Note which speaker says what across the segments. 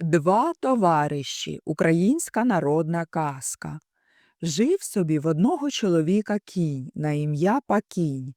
Speaker 1: Два товариші. Українська народна казка. Жив собі в одного чоловіка кінь на ім'я Пакінь.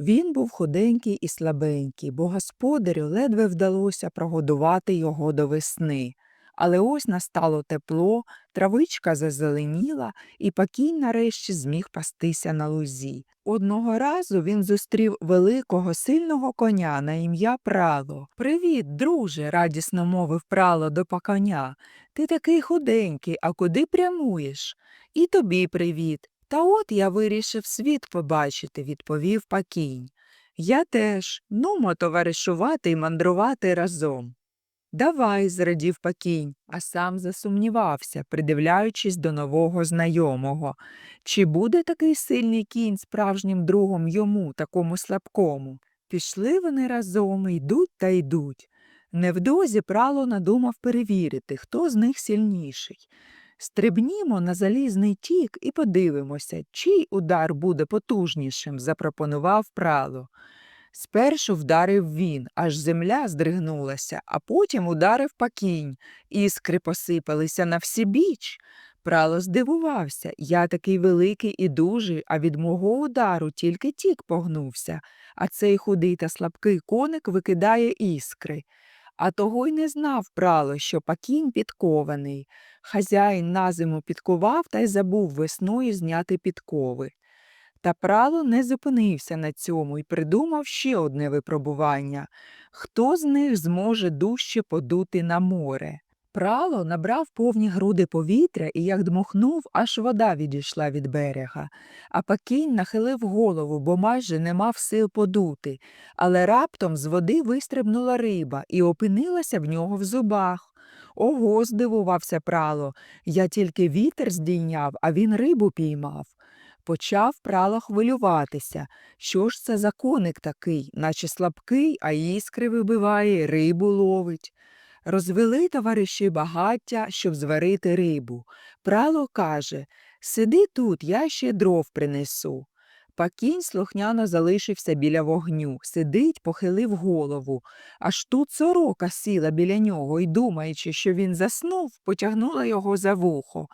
Speaker 1: Він був худенький і слабенький, бо господарю ледве вдалося прогодувати його до весни. Але ось настало тепло, травичка зазеленіла, і Пакінь нарешті зміг пастися на лузі. Одного разу він зустрів великого сильного коня на ім'я Прало. Привіт, друже, радісно мовив Прало до паконя. Ти такий худенький, а куди прямуєш? І тобі привіт. Та от я вирішив світ побачити, відповів Пакінь. Я теж, нумо товаришувати і мандрувати разом. Давай, зрадів Пакінь, а сам засумнівався, придивляючись до нового знайомого. Чи буде такий сильний кінь справжнім другом йому, такому слабкому? Пішли вони разом, йдуть та йдуть. Невдовзі прало надумав перевірити, хто з них сильніший. Стрибнімо на залізний тік і подивимося, чий удар буде потужнішим, запропонував прало. Спершу вдарив він, аж земля здригнулася, а потім ударив пакінь. Іскри посипалися на всі біч. Прало здивувався. Я такий великий і дужий, а від мого удару тільки тік погнувся, а цей худий та слабкий коник викидає іскри. А того й не знав прало, що пакінь підкований. Хазяїн на зиму підкував та й забув весною зняти підкови. Та прало не зупинився на цьому і придумав ще одне випробування хто з них зможе дужче подути на море. Прало набрав повні груди повітря і, як дмухнув, аж вода відійшла від берега. А пакінь нахилив голову, бо майже не мав сил подути, але раптом з води вистрибнула риба і опинилася в нього в зубах. Ого, здивувався прало. Я тільки вітер здійняв, а він рибу піймав. Почав прало хвилюватися. Що ж це за коник такий, наче слабкий, а іскри вибиває, рибу ловить. Розвели товариші багаття, щоб зварити рибу. Прало каже Сиди тут, я ще дров принесу. Пакінь слухняно залишився біля вогню, сидить, похилив голову. Аж тут сорока сіла біля нього і, думаючи, що він заснув, потягнула його за вухо.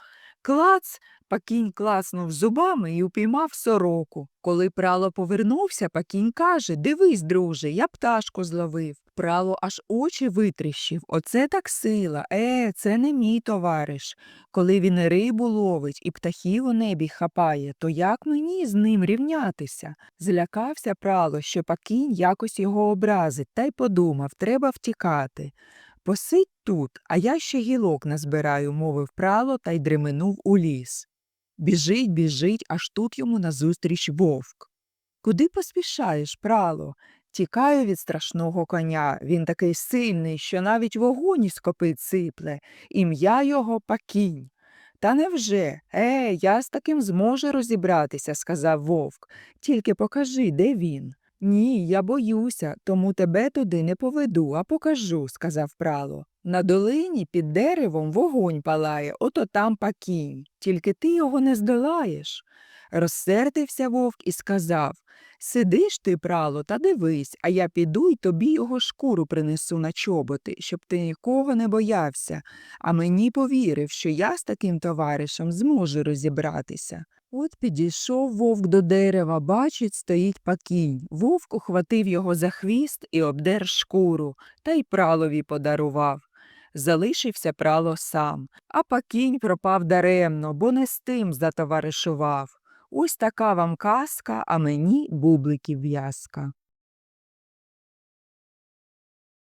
Speaker 1: Клац, пакінь класнув зубами і упіймав сороку. Коли прало повернувся, пакінь каже Дивись, друже, я пташку зловив. Прало аж очі витріщив. Оце так сила. Е, це не мій товариш. Коли він рибу ловить і птахів у небі хапає, то як мені з ним рівнятися? Злякався прало, що пакінь якось його образить, та й подумав, треба втікати. Посидь тут, а я ще гілок назбираю, мовив прало та й дременув у ліс. Біжить, біжить, аж тут йому назустріч вовк. Куди поспішаєш, прало? Тікаю від страшного коня. Він такий сильний, що навіть вогонь із копит сипле, ім'я його пакінь. Та невже? Е, я з таким зможу розібратися, сказав вовк. Тільки покажи, де він. Ні, я боюся, тому тебе туди не поведу, а покажу, сказав прало. На долині під деревом вогонь палає, ото там пакінь, тільки ти його не здолаєш. Розсердився вовк і сказав Сидиш ти, прало, та дивись, а я піду й тобі його шкуру принесу на чоботи, щоб ти нікого не боявся, а мені повірив, що я з таким товаришем зможу розібратися. От підійшов вовк до дерева, бачить, стоїть пакінь. Вовк ухватив його за хвіст і обдер шкуру, та й пралові подарував. Залишився прало сам, а пакінь пропав даремно, бо не з тим затоваришував. Ось така вам казка, а мені бубликів в'язка.